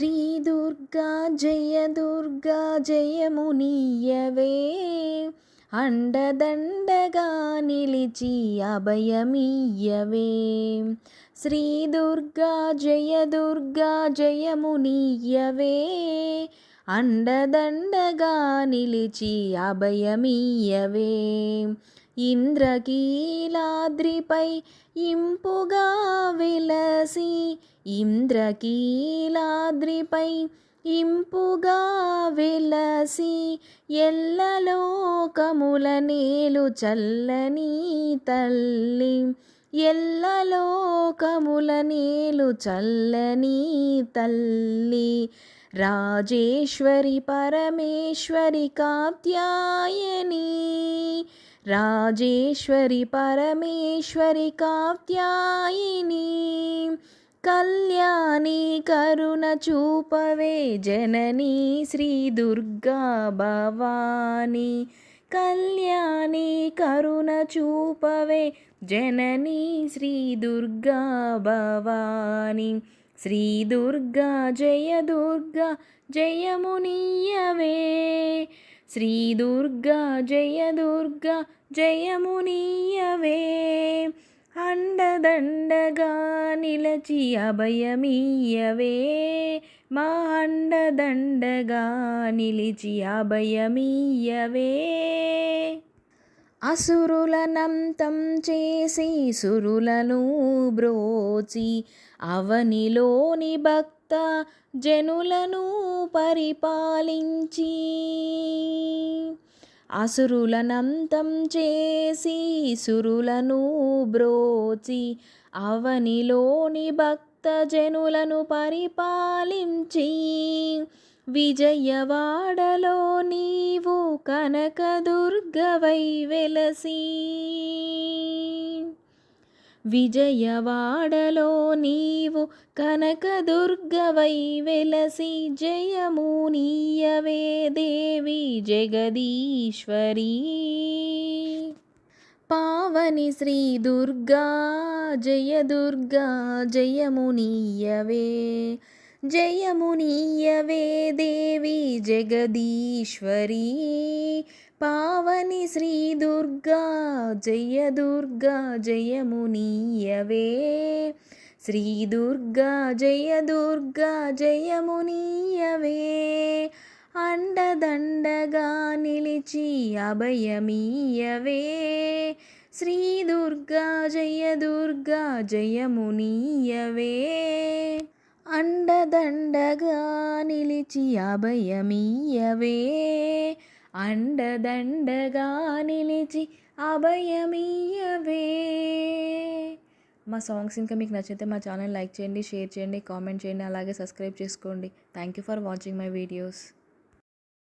శ్రీ దుర్గా జయ దుర్గా జయమునీయవే. అండదండగా నిలిచి అభయమీయవే. శ్రీ దుర్గా జయ దుర్గా జయమునీయవే. అండదండగా నిలిచి అభయమీయవే. ఇంద్రకీలాద్రిపై ఇంపుగా విలసి ఇంద్రకీలాద్రిపై ఇంపుగా వెలసి ఎల్లలోకముల నేలు చల్లని తల్లి ఎల్లలోకముల నేలు చల్లని తల్లి. రాజేశ్వరి పరమేశ్వరి కాత్యాయని రాజేశ్వరి పరమేశ్వరి కాత్యాయిని కళ్యాణి కరుణ చూపవే జననీ శ్రీ దుర్గా భవాని కళ్యాణి కరుణ చూపవే జననీ శ్రీ దుర్గా భవాని. శ్రీ దుర్గా జయ దుర్గా జయమునియవే శ్రీ దుర్గా జయ దుర్గా జయమునీయవే. అండదండగా నిలచి అభయమీయవే. మా అండదండగా నిలిచి అభయమీయవే. అసురులనంతం చేసి సురులను బ్రోచి అవనిలోని భక్తి భక్త జనులను పరిపాలించి అసురులనంతం చేసి సురులను బ్రోచి అవనిలోని భక్త జనులను పరిపాలించి విజయవాడలో నీవు కనకదుర్గవై వెలసి విజయవాడలో నీవు కనకదుర్గవై వెలసి జయము నీయవే దేవి జగదీశ్వరి. పావని శ్రీ దుర్గా జయ దుర్గా జయమునీయవే జయమునీయవే దేవి జగదీశ్వరి. పావని శ్రీ దుర్గా జయ దుర్గా జయమునీయవే శ్రీ దుర్గా జయ దుర్గా జయమునీయవే అండదండగా నిలిచి అభయమీయవే శ్రీ దుర్గా జయ దుర్గా జయమునీయవే అండదండగా నిలిచి అభయమీయవే అండదండగా నిలిచి అభయమీయవే. మా సాంగ్స్ ఇంకా మీకు నచ్చితే మా ఛానల్ లైక్ చేయండి షేర్ చేయండి కామెంట్ చేయండి అలాగే సబ్స్క్రైబ్ చేసుకోండి. Thank you for watching my videos